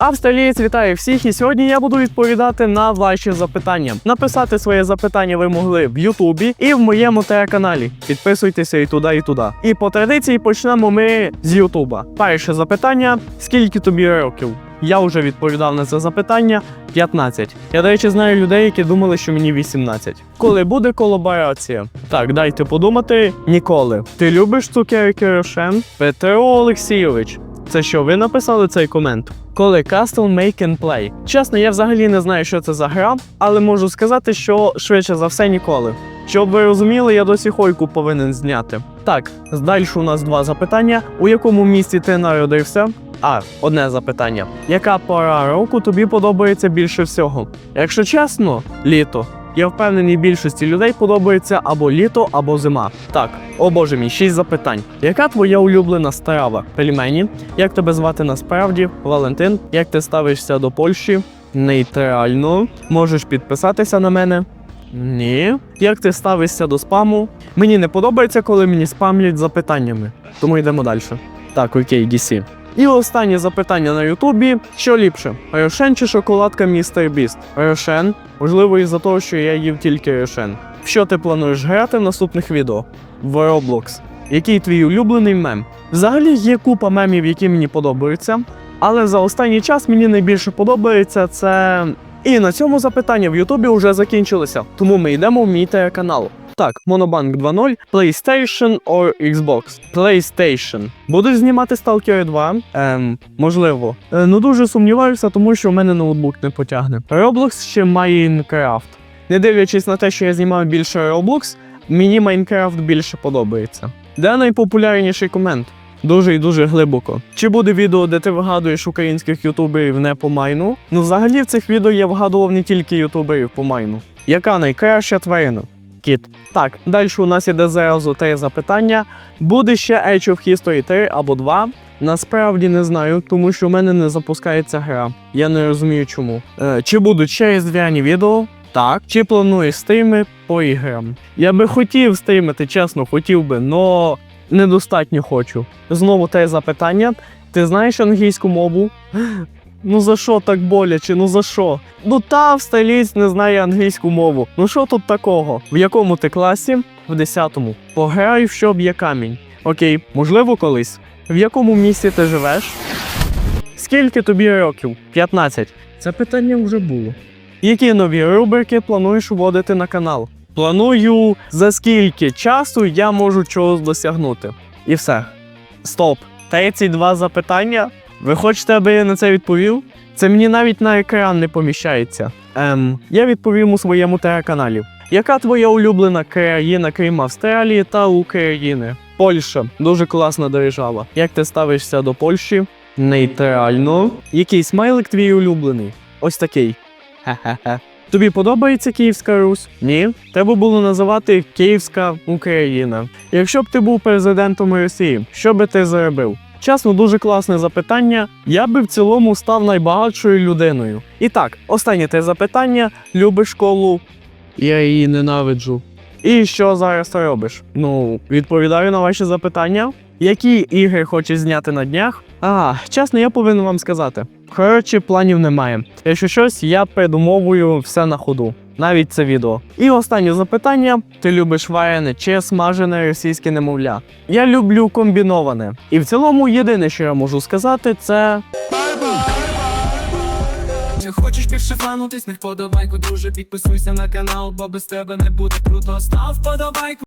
Австралієць вітає всіх, і сьогодні я буду відповідати на ваші запитання. Написати своє запитання ви могли в Ютубі і в моєму телеканалі. Підписуйтеся і туди, і туди. І по традиції почнемо ми з Ютуба. Перше запитання: скільки тобі років? Я вже відповідав на це запитання 15. Я, до речі, знаю людей, які думали, що мені 18. Коли буде колаборація? Так, дайте подумати. Ніколи. Ти любиш цукерки Рошен? Петро Олексійович. Це що, ви написали цей комент? Коли Castle Make and Play. Чесно, я взагалі не знаю, що це за гра, але можу сказати, що швидше за все ніколи. Щоб ви розуміли, я досі хойку повинен зняти. Так, далі у нас два запитання. У якому місті ти народився? А, одне запитання. Яка пора року тобі подобається більше всього? Якщо чесно, літо. Я впевнений, більшості людей подобається або літо, або зима. Так, о боже мій, шість запитань. Яка твоя улюблена страва? Пельмені? Як тебе звати насправді? Валентин? Як ти ставишся до Польщі? Нейтрально. Можеш підписатися на мене? Ні. Як ти ставишся до спаму? Мені не подобається, коли мені спамлять запитаннями. Тому йдемо далі. Так, окей, DC. І останнє запитання на Ютубі: що ліпше? Рошен чи шоколадка Містер Біст? Рошен. Можливо, із-за того, що я їв тільки Рошен. Що ти плануєш грати в наступних відео? В Roblox. Який твій улюблений мем? Взагалі є купа мемів, які мені подобаються. Але за останній час мені найбільше подобається це. І на цьому запитання в Ютубі вже закінчилися, тому ми йдемо в мій телеканал. Так, Monobank 2.0, PlayStation or Xbox. PlayStation. Будеш знімати Stalker 2? Ем, можливо. Е, ну дуже сумніваюся, тому що в мене ноутбук не потягне. Roblox чи Minecraft? Не дивлячись на те, що я знімаю більше Roblox, мені Minecraft більше подобається. Де найпопулярніший комент? Дуже і дуже глибоко. Чи буде відео, де ти вигадуєш українських ютуберів не по майну? Ну, взагалі в цих відео я вгадував не тільки ютуберів по майну. Яка найкраща тварина? Кіт. Так, далі у нас іде зразу три запитання. Буде ще Age of History 3 або 2? Насправді не знаю, тому що в мене не запускається гра. Я не розумію чому. Е, чи будуть ще різдвяні відео? Так. Чи плануєш стріми по іграм? Я би хотів стрімити, чесно, хотів би, но недостатньо хочу. Знову те запитання. Ти знаєш англійську мову? Ну за що так боляче? Ну за що? Ну та австралієць не знає англійську мову. Ну що тут такого? В якому ти класі? В 10-му. Пограй в що б'є камінь. Окей, можливо, колись. В якому місті ти живеш? Скільки тобі років? 15. Це питання вже було. Які нові рубрики плануєш вводити на канал? Планую, за скільки часу я можу чогось досягнути. І все. Стоп. 32 запитання? Ви хочете, аби я на це відповів? Це мені навіть на екран не поміщається. Ем, я відповім у своєму телеканалі. Яка твоя улюблена країна, крім Австралії та України? Польща дуже класна держава. Як ти ставишся до Польщі? Нейтрально. Який смайлик твій улюблений? Ось такий. Хе-хе-хе. Тобі подобається Київська Русь? Ні. Треба було називати Київська Україна. Якщо б ти був президентом Росії, що би ти зробив? Чесно, дуже класне запитання. Я би в цілому став найбагатшою людиною. І так, останнє те запитання: любиш школу? Я її ненавиджу. І що зараз ти робиш? Ну, відповідаю на ваші запитання. Які ігри хочеш зняти на днях? А, чесно, я повинен вам сказати. Коротше, планів немає. Якщо щось, я придумовую все на ходу. Навіть це відео. І останнє запитання: ти любиш варене чи смажене російське немовля? Я люблю комбіноване. І в цілому, єдине, що я можу сказати, це. Хочеш більше фанутись, не вподобайку, дуже підписуйся на канал, бо без тебе не буде круто. Став вподобайку.